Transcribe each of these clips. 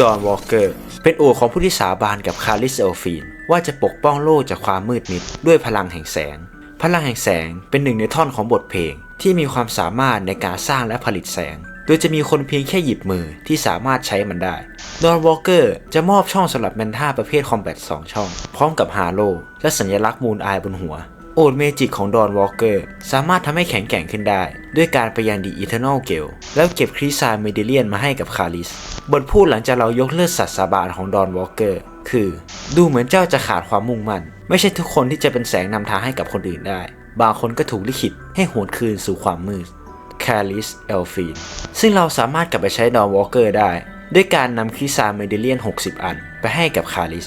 ดอนวอลเกอร์ เป็นโอของผู้ที่สาบานกับคาริสเอลฟีน ว่าจะปกป้องโลกจากความมืดมิด ด้วยพลังแห่งแสง พลังแห่งแสงเป็นหนึ่งในท่อนของบทเพลง ที่มีความสามารถในการสร้างและผลิตแสง โดยจะมีคนเพียงแค่หยิบมือที่สามารถใช้มันได้ ดอนวอลเกอร์จะมอบช่องสำหรับแมนท่าประเภทคอมแบท2ช่อง พร้อมกับฮาโลและสัญลักษณ์มูนอายบนหัว โอดเมจิกของดอนวอลเกอร์สามารถทำให้แข็งแกร่งขึ้นได้ ด้วยการไปยังดีอีเทอร์นอลเกลแล้วเก็บคริสซาเมเดเลียนมาให้กับคาริส บทพูดหลังจากเรายกเลิกสัตว์สาบานของดอนวอลเกอร์คือ ดูเหมือนเจ้าจะขาดความมุ่งมั่น ไม่ใช่ทุกคนที่จะเป็นแสงนำทางให้กับคนอื่นได้ บางคนก็ถูกลิขิตให้หวนคืนสู่ความมืดคาริสเอลฟีนซึ่งเราสามารถกลับไปใช้ดอนวอลเกอร์ได้ ด้วยการนำคริสซาเมเดเลียน 60 อัน ไปให้กับคาริส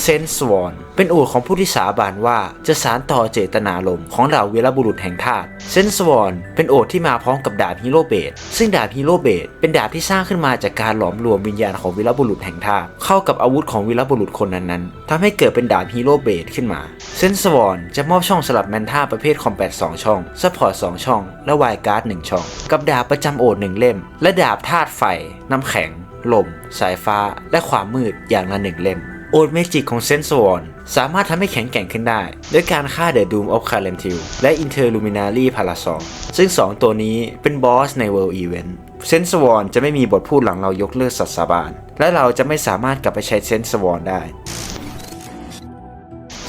เซนสวอน เป็นอู่ของผู้ที่สาบานว่าจะสารต่อเจตนารมณ์ของเหล่าวีรบุรุษแห่งธาตุเซนสวอนเป็นโอดที่มาพร้อมกับดาบฮีโร่เบดซึ่งดาบฮีโร่เบดเป็นดาบที่สร้างขึ้นมาจากการหลอมรวมวิญญาณของวีรบุรุษแห่งธาตุเข้ากับอาวุธของวีรบุรุษคนนั้นๆทำให้เกิดเป็นดาบฮีโร่เบดขึ้นมาเซนสวอนจะมอบช่องสลับแมนท่าประเภทคอมแบท2ช่องซัพพอร์ต2ช่อง และวายการ์ด1ช่อง กับดาบประจำโอด1เล่ม และดาบธาตุไฟ น้ำแข็ง ลม สายฟ้า และความมืดอย่างละหนึ่งเล่ม โอดเมจิกของเซนสวอนสามารถทำให้แข็งแกร่งขึ้นได้ ด้วยการฆ่าเดอะดูมออฟคาเลมทิลและอินเทอร์ลูมินารีพาราซอซึ่ง 2 ตัวนี้เป็นบอสใน World Event เซนสวอนจะไม่มีบทพูดหลังเรายกเลิกสัตสาบาน และเราจะไม่สามารถกลับไปใช้เซนสวอนได้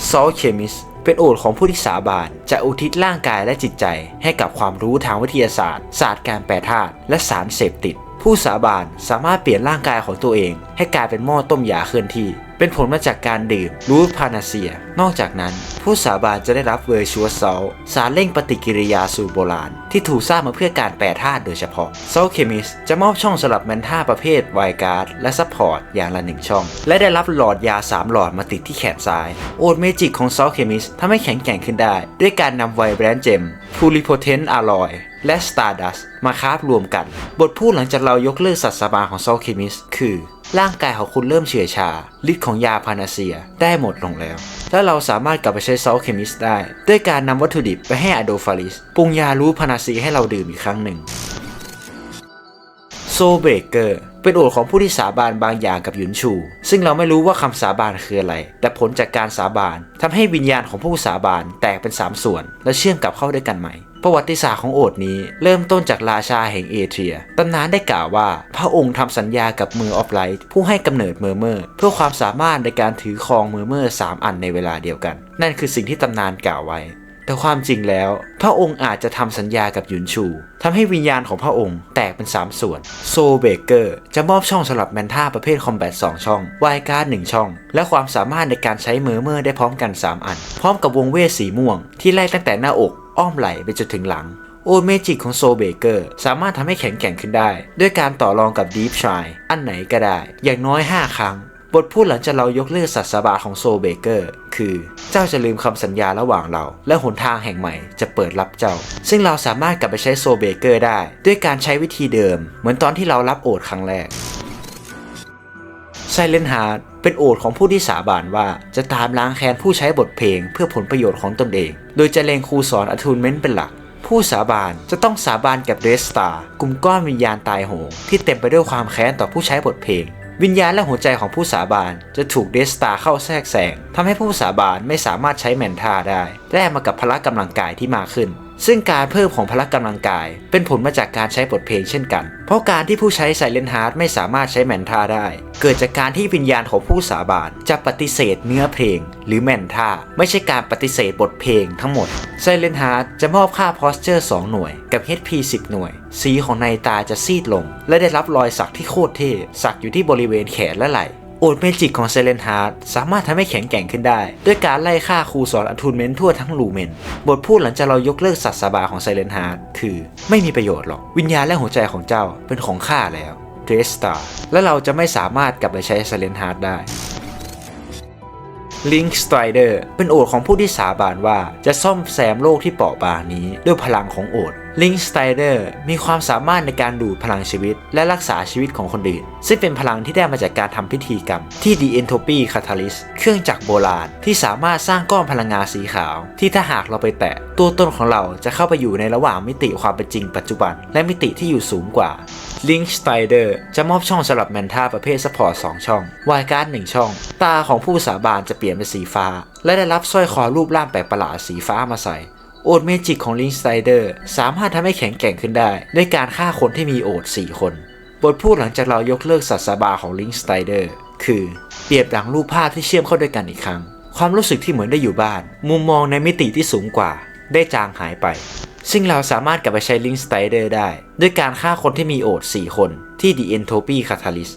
ซอลเคมิสเป็นโอทของผู้ที่สาบานจะอุทิศร่างกายและจิตใจให้กับความรู้ทางวิทยาศาสตร์ ศาสตร์การแปรธาตุและสารเสพติด ผู้สาบานสามารถเปลี่ยนร่างกายของตัวเอง ให้กลายเป็นหม้อต้มยาเคลื่อนที่ เป็นผลมาจากการดื่มรูทพานาเซีย นอกจากนั้น ผู้สาบานจะได้รับเวอร์ชัวซลสารเร่งปฏิกิริยาสู่โบราณ ที่ถูกสร้างมาเพื่อการแปรธาตุโดยเฉพาะซลเคมิสจะมอบช่องสำหรับแมนท่าประเภทไวการ์ดและซัพพอร์ตอย่างละหนึ่งช่อง และได้รับหลอดยา 3 หลอดมาติดที่แขนซ้าย โอดเมจิกของซลเคมิสทำให้แข็งแกร่งขึ้นได้ ด้วยการนำไวแบรนด์เจมพูลิโพเทนอ l ลอย และ Stardust มาคาบรวมกัน บทพูดหลังจากเรายกเลิกสัตว์สบาของซอลเคมิสคือร่างกายของคุณเริ่มเฉื่อยชาฤทธิ์ของยาพานาเซียได้หมดลงแล้ว และเราสามารถกลับไปใช้ซอลเคมิสได้ ด้วยการนำวัตถุดิบไปให้อโดฟาริสปรุงยารู้พานาเซียให้เราดื่มอีกครั้งหนึ่งโซเบเกอร์เป็นโอทของผู้ที่สาบานบางอย่างกับหยุนชู ซึ่งเราไม่รู้ว่าคำสาบานคืออะไร แต่ผลจากการสาบานทำให้วิญญาณของผู้สาบานแตกเป็น 3 ส่วน และเชื่อมกลับเข้าด้วยกันใหม่ ประวัติศาสตร์ของโอทนี้เริ่มต้นจากราชาแห่งเอเทียตำนานได้กล่าวว่า พระองค์ทำสัญญากับมือออฟไลท์ผู้ให้กำเนิดเมอร์เมอร์ เพื่อความสามารถในการถือครองเมอร์เมอร์สามอันในเวลาเดียวกัน นั่นคือสิ่งที่ตำนานกล่าวไว้ แต่ความจริงแล้ว พระองค์อาจจะทำสัญญากับยุนชูทำให้วิญญาณของพระองค์แตกเป็น 3 ส่วนโซเบเกอร์จะมอบช่องสำหรับแมนท่าประเภทคอมแบท2ช่องวายการ์ด1ช่อง และความสามารถในการใช้เมอร์เมอร์ได้พร้อมกัน 3 อัน พร้อมกับวงเวทสีม่วงที่ไล่ตั้งแต่หน้าอก อ้อมไหลไปจนถึงหลัง โอเมจิกของโซเบเกอร์สามารถทำให้แข็งแกร่งขึ้นได้ ด้วยการต่อรองกับดีฟชายอันไหนก็ได้ อย่างน้อย 5 ครั้ง บทพูดหลังจากเรายกเลิกสัตสบาของโซเบเกอร์คือ เจ้าจะลืมคำสัญญาระหว่างเรา และหนทางแห่งใหม่จะเปิดรับเจ้า ซึ่งเราสามารถกลับไปใช้โซเบเกอร์ได้ ด้วยการใช้วิธีเดิม เหมือนตอนที่เรารับโอดครั้งแรก ไซเลนฮาร์ดเป็นโอทของผู้ที่สาบานว่าจะตามล้างแค้นผู้ใช้บทเพลงเพื่อผลประโยชน์ของตนเอง โดยจะเลงครูสอนอทูนเมนต์เป็นหลัก ผู้สาบานจะต้องสาบานกับเรสตาร์กลุ่มก้อนวิญญาณตายโหงที่เต็มไปด้วยความแค้นต่อผู้ใช้บทเพลง วิญญาณและหัวใจของผู้สาบานจะถูกเดสตาเข้าแทรกแซงทำให้ผู้สาบานไม่สามารถใช้แมนทาได้ แลกมากับพละกำลังกายที่มากขึ้น ซึ่งการเพิ่มของพละกำลังกาย เป็นผลมาจากการใช้บทเพลงเช่นกัน เพราะการที่ผู้ใช้ไซเลนฮาร์ดไม่สามารถใช้แมนท่าได้ เกิดจากการที่วิญญาณของผู้สาบานจะปฏิเสธเนื้อเพลง หรือแมนท่าไม่ใช่การปฏิเสธบทเพลงทั้งหมดไซเลนฮาร์ดจะมอบค่าพอสเจอร์ 2 หน่วย กับ HP 10 หน่วย สีของในตาจะซีดลง และได้รับรอยสักที่โคตรเท่สักอยู่ที่บริเวณแขนและไหล่ โอดเมจิกของเซเลนฮาร์ดสามารถทำให้แข็งแกร่งขึ้นได้ ด้วยการไล่ฆ่าครูสอนอัทูนเมนทั่วทั้งลูเมน บทพูดหลังจากเรายกเลิกสัตว์สบาของไซเลนฮาร์ดคือ ไม่มีประโยชน์หรอก วิญญาณและหัวใจของเจ้าเป็นของข้าแล้วเดสตาและเราจะไม่สามารถกลับไปใช้ไซเลนฮาร์ดได้ลิง k ์สไตรเดอร์เป็นโอดของผู้ที่สาบานว่าจะซ่อมแซมโลกที่เปราะบางนี้ด้วยพลังของโอด ลิงสไตเดอร์มีความสามารถในการดูดพลังชีวิต และรักษาชีวิตของคนอื่น ซึ่งเป็นพลังที่ได้มาจากการทำพิธีกรรม ที่ The Entropy Catalyst เครื่องจักรโบราณ ที่สามารถสร้างก้อนพลังงานสีขาว ที่ถ้าหากเราไปแตะ ตัวตนของเราจะเข้าไปอยู่ในระหว่างมิติความเป็นจริงปัจจุบัน และมิติที่อยู่สูงกว่า Link Strider จะมอบช่องสำหรับแมนท่าประเภทซัพพอร์ต2ช่องวายการ์ด1ช่อง ตาของผู้สาบานจะเปลี่ยนเป็นสีฟ้า และได้รับสร้อยคอรูปร่างแปลกประหลาดสีฟ้ามาใส่ โอดเมจิกของลิงสไตเดอร์สามารถทำให้แข็งแกร่งขึ้นได้ ด้วยการฆ่าคนที่มีโอด 4 คน บทพูดหลังจากเรายกเลิกสัตสบาของลิงสไตเดอร์คือเปรียบดังรูปภาพที่เชื่อมเข้าด้วยกันอีกครั้ง ความรู้สึกที่เหมือนได้อยู่บ้าน มุมมองในมิติที่สูงกว่า ได้จางหายไป ซึ่งเราสามารถกลับไปใช้ลิงสไตเดอร์ได้ ด้วยการฆ่าคนที่มีโอด 4 คนที่ The Entropy Catalyst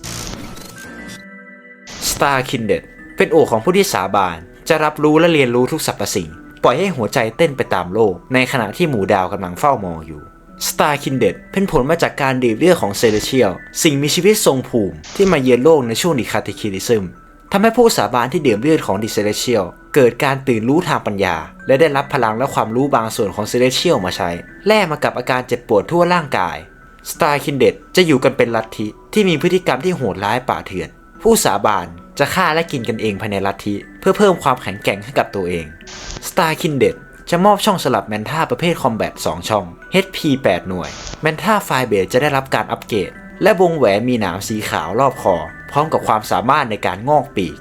Star Kindred เป็นโอของผู้ที่สาบานจะรับรู้และเรียนรู้ทุกสรรพสิ่ง ปล่อยให้หัวใจเต้นไปตามโลก ในขณะที่หมู่ดาวกำลังเฝ้ามองอยู่ Star Kindred เป็นผลมาจากการดื่มเลือดของเซเลเชียลสิ่งมีชีวิตทรงภูมิที่มาเยือนโลกในช่วงดิคาติคิริซึมทำให้ผู้สาบานที่ดื่มเลือดของดิเซเลเชียลเกิดการตื่นรู้ทางปัญญา และได้รับพลังและความรู้บางส่วนของเซเลเชียลมาใช้ แลกมากับอาการเจ็บปวดทั่วร่างกายสตาร์คินเดจะอยู่กันเป็นลัทธิที่มีพฤติกรรมที่โหดร้ายป่าเถื่อน ผู้สาบานจะฆ่าและกินกันเองภายในลัทธิเพื่อเพิ่มความแข็งแกร่งให้กับตัวเองสตาร์คินเดจะมอบช่องสลับแมนท่าประเภทคอมแบท2ช่อง HP 8 หน่วย แมนท่าไฟเบสจะได้รับการอัปเกรด และวงแหวนมีหนามสีขาวรอบคอ พร้อมกับความสามารถในการงอกปีก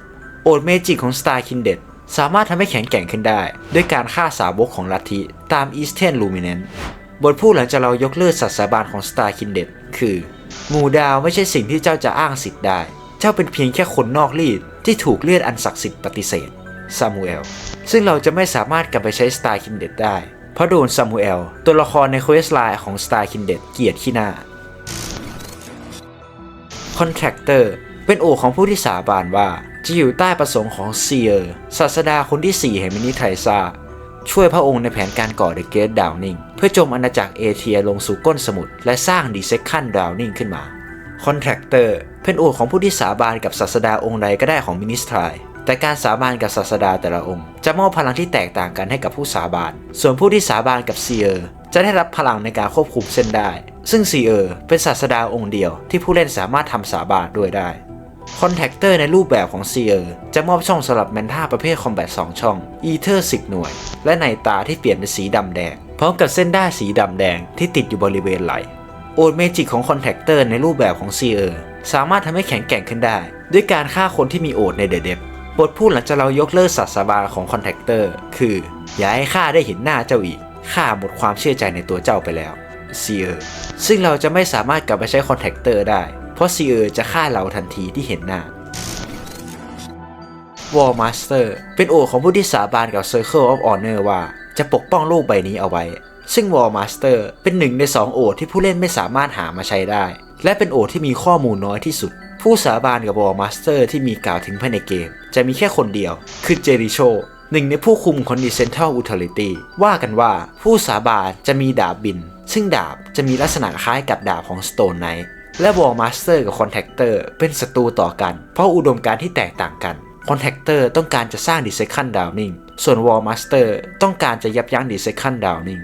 โอดเมจิกของ Star k i n d e d สามารถทำให้แข็งแกร่งขึ้นได้ ด้วยการฆ่าสาวกของลัทธิตาม Eastern Luminance บทพูดหลังจากเรายกเลิกสัตว์สาบานของ Star k i n d e d คือหมู่ดาวไม่ใช่สิ่งที่เจ้าจะอ้างสิทธิ์ได้ เจ้าเป็นเพียงแค่คนนอกรีดที่ถูกเลือดอันศักดิ์สิทธิ์ปฏิเสธซามูเอลซึ่งเราจะไม่สามารถกลับไปใช้ Star k i n d e d ได้ เพราะโดนซามูเอลตัวละครในเควสไลน์ของ Star k i n d e d เกลียดขี้หน้าคอนแทคเตอร์เป็นโอของผู้ที่สาบานว่า จะอยู่ใต้ประสงค์ของเซียร์ศาสดาคนที่ 4 แห่งมินิไทซาช่วยพระองค์ในแผนการก่อเดอะเกตดาวนิงเพื่อจมอาณาจักรเอเทียลงสู่ก้นสมุทรและสร้างดีเซคันดาวนิงขึ้นมาคอนแทคเตอร์เป็นโอของผู้ที่สาบานกับศาสดาองค์ใดก็ได้ของมินิสทรายแต่การสาบานกับศาสดาแต่ละองค์ จะมอบพลังที่แตกต่างกันให้กับผู้สาบาน ส่วนผู้ที่สาบานกับเซียร์จะได้รับพลังในการควบคุมเส้นได้ ซึ่งซีเออร์เป็นศาสดาองค์เดียวที่ผู้เล่นสามารถทำสาบานด้วยได้คอนแทคเตอร์ในรูปแบบของซีเออร์จะมอบช่องสำหรับแมนท่าประเภทคอมแบท2ช่องอีเทอร์10 หน่วย และในตาที่เปลี่ยนเป็นสีดำแดง พร้อมกับเส้นได้าสีดำแดงที่ติดอยู่บริเวณไหล่โอดเมจิกของคอนแทคเตอร์ในรูปแบบของซีเออร์ สามารถทำให้แข็งแกร่งขึ้นได้ ด้วยการฆ่าคนที่มีโอดในเดเดบบทพูดหลังจากเรายกเลิกสัตว์สบาของคอนแทคเตอร์ คือ อย่าให้ข้าได้เห็นหน้าเจ้าอีกข้าหมดความเชื่อใจในตัวเจ้าไปแล้วซีเออร์ซึ่งเราจะไม่สามารถกลับไปใช้คอนแทคเตอร์ได้ เพราะซีเออร์จะฆ่าเราทันทีที่เห็นหน้าวอลมาสเตอร์เป็นโอของผู้ที่สาบานกับ Circle of Honor ว่า จะปกป้องโลกใบนี้เอาไว้ ซึ่งวอลมาสเตอร์เป็นหนึ่งใน 2 โอที่ผู้เล่นไม่สามารถหามาใช้ได้ และเป็นโอที่มีข้อมูลน้อยที่สุด ผู้สาบานกับวอลมาสเตอร์ที่มีกล่าวถึงภายในเกม จะมีแค่คนเดียว คือเจริโชหนึ่งในผู้คุมของ Decentral Authority ว่ากันว่าผู้สาบานจะมีดาบบิน ซึ่งดาบจะมีลักษณะคล้ายกับดาบของ Stone Knight และวอลมาสเตอร์กับคอนแทคเตอร์เป็นศัตรูต่อกัน เพราะอุดมการณ์ที่แตกต่างกันคอนแทคเตอร์ต้องการจะสร้างดิเซคันดาวนิงส่วนวอลมาสเตอร์ต้องการจะยับยั้งดิเซคันดาวนิง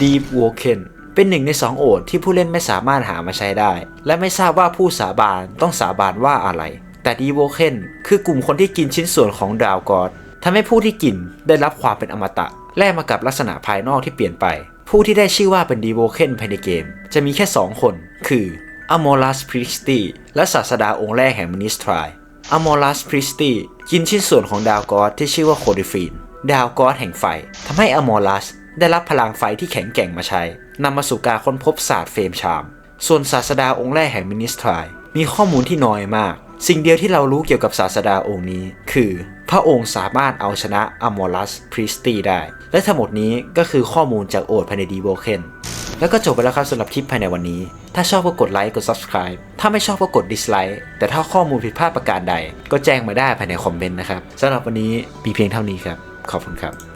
Deep w o k e n เป็นหนึ่งในสองโอดที่ผู้เล่นไม่สามารถหามาใช้ได้ และไม่ทราบว่าผู้สาบานต้องสาบานว่าอะไร แต่ Deep w o k e n คือกลุ่มคนที่กินชิ้นส่วนของดาวกอดทำให้ผู้ที่กินได้รับความเป็นอมตะ แลกมากับลักษณะภายนอกที่เปลี่ยนไป ผู้ที่ได้ชื่อว่าเป็น Deep w o k e n ภายในเกม จะมีแค่ 2 คน คือ Amoras Priesty และศาสดาองค์แรกแห่งมินิสทรายอมอรัสพริสตีกินชิ้นส่วนของดาวกอสที่ชื่อว่าโคดิฟีน ดาวกอสแห่งไฟทำให้อโมอรัส ได้รับพลังไฟที่แข็งแกร่งมาใช้นำมาสู่การค้นพบศาสตร์เฟรมชาม ส่วนศาสดาองค์แรกแห่งมินิสทรายมีข้อมูลที่น้อยมาก สิ่งเดียวที่เรารู้เกี่ยวกับศาสดาองค์นี้ คือ พระองค์สามารถเอาชนะอมอรัสพริสตีได้ และทั้งหมดนี้ก็คือข้อมูลจากโอดภายในดีโวเคนแล้วก็จบไปแล้วครับสำหรับคลิปภายในวันนี้ ถ้าชอบก็กดไลค์ กด subscribe ถ้าไม่ชอบก็กด dislike แต่ถ้าข้อมูลผิดพลาดประการใด ก็แจ้งมาได้ภายในคอมเมนต์นะครับสำหรับวันนี้มีเพียงเท่านี้ครับ ขอบคุณครับ